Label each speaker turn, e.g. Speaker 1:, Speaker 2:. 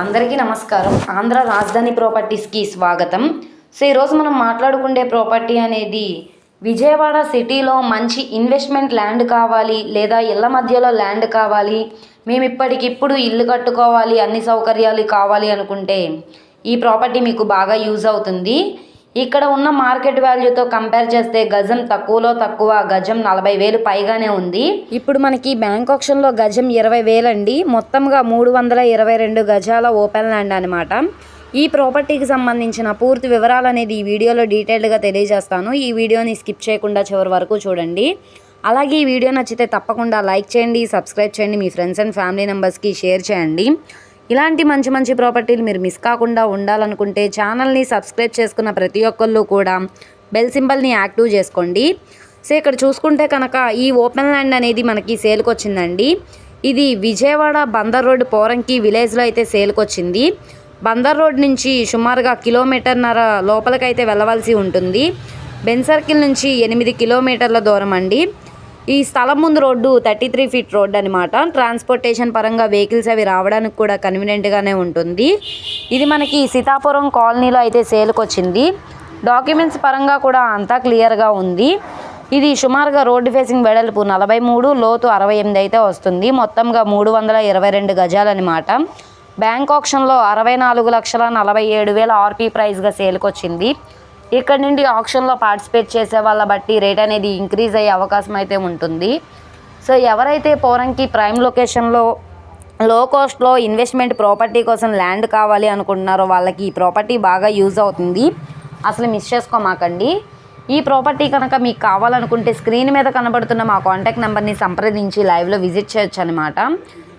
Speaker 1: అందరికీ నమస్కారం. ఆంధ్ర రాజధాని ప్రాపర్టీస్కి స్వాగతం. సో ఈరోజు మనం మాట్లాడుకునే ప్రాపర్టీ అనేది విజయవాడ సిటీలో మంచి ఇన్వెస్ట్మెంట్ ల్యాండ్ కావాలి లేదా ఇళ్ళ మధ్యలో ల్యాండ్ కావాలి మేము ఇప్పటికిప్పుడు ఇల్లు కట్టుకోవాలి అన్ని సౌకర్యాలు కావాలి అనుకుంటే ఈ ప్రాపర్టీ మీకు బాగా యూజ్ అవుతుంది. ఇక్కడ ఉన్న మార్కెట్ వాల్యూతో కంపేర్ చేస్తే గజం తక్కువలో తక్కువ గజం నలభై వేలు పైగానే ఉంది. ఇప్పుడు మనకి బ్యాంక్ ఆప్షన్లో గజం ఇరవై వేలండి. మొత్తంగా మూడు వందల ఇరవై రెండు గజాల ఓపెన్ ల్యాండ్ అనమాట ఈ ప్రాపర్టీకి సంబంధించిన పూర్తి వివరాలు అనేది ఈ వీడియోలో డీటెయిల్డ్గా తెలియజేస్తాను. ఈ వీడియోని స్కిప్ చేయకుండా చివరి వరకు చూడండి. అలాగే ఈ వీడియో నచ్చితే తప్పకుండా లైక్ చేయండి సబ్స్క్రైబ్ చేయండి మీ ఫ్రెండ్స్ అండ్ ఫ్యామిలీ మెంబర్స్కి షేర్ చేయండి. ఇలాంటి మంచి మంచి ప్రాపర్టీలు మీరు మిస్ కాకుండా ఉండాలనుకుంటే ఛానల్ని సబ్స్క్రైబ్ చేసుకున్న ప్రతి ఒక్కళ్ళు కూడా బెల్ సింబల్ని యాక్టివ్ చేసుకోండి. సో ఇక్కడ చూసుకుంటే కనుక ఈ ఓపెన్ ల్యాండ్ అనేది మనకి సేల్కి వచ్చిందండి ఇది విజయవాడ బందర్ రోడ్ పోరంకి విలేజ్లో అయితే సేల్కి వచ్చింది బందర్ రోడ్ నుంచి సుమారుగా కిలోమీటర్న్నర లోపలికైతే వెళ్ళవలసి ఉంటుంది. బెన్ సర్కిల్ నుంచి ఎనిమిది కిలోమీటర్ల దూరం అండి. ఈ స్థలం ముందు road thirty three feet road అనమాట ట్రాన్స్పోర్టేషన్ పరంగా వెహికల్స్ అవి రావడానికి కూడా కన్వీనియంట్గానే ఉంటుంది. ఇది మనకి సీతాపురం కాలనీలో అయితే సేల్కి వచ్చింది డాక్యుమెంట్స్ పరంగా కూడా అంతా క్లియర్గా ఉంది. ఇది సుమారుగా రోడ్డు ఫేసింగ్ వెడల్పు నలభై మూడు లోతు అరవై ఎనిమిది అయితే వస్తుంది. మొత్తంగా మూడు వందల ఇరవై రెండు గజాలన్నమాట బ్యాంక్ ఆప్షన్లో అరవై నాలుగు లక్షల నలభై ఏడు వేల ఆర్పీ ప్రైస్గా సేల్కి వచ్చింది ఇక్కడ నుండి ఆప్షన్లో పార్టిసిపేట్ చేసే వాళ్ళ బట్టి రేట్ అనేది ఇంక్రీజ్ అయ్యే అవకాశం అయితే ఉంటుంది. సో ఎవరైతే పోరంకి ప్రైమ్ లొకేషన్లో లో కాస్ట్లో ఇన్వెస్ట్మెంట్ ప్రాపర్టీ కోసం ల్యాండ్ కావాలి అనుకుంటున్నారో వాళ్ళకి ఈ ప్రాపర్టీ బాగా యూజ్ అవుతుంది. అసలు మిస్ చేసుకోమాకండి. ఈ ప్రాపర్టీ కనుక మీకు కావాలనుకుంటే స్క్రీన్ మీద కనబడుతున్న మా కాంటాక్ట్ నెంబర్ని సంప్రదించి లైవ్లో విజిట్ చేయొచ్చు అనమాట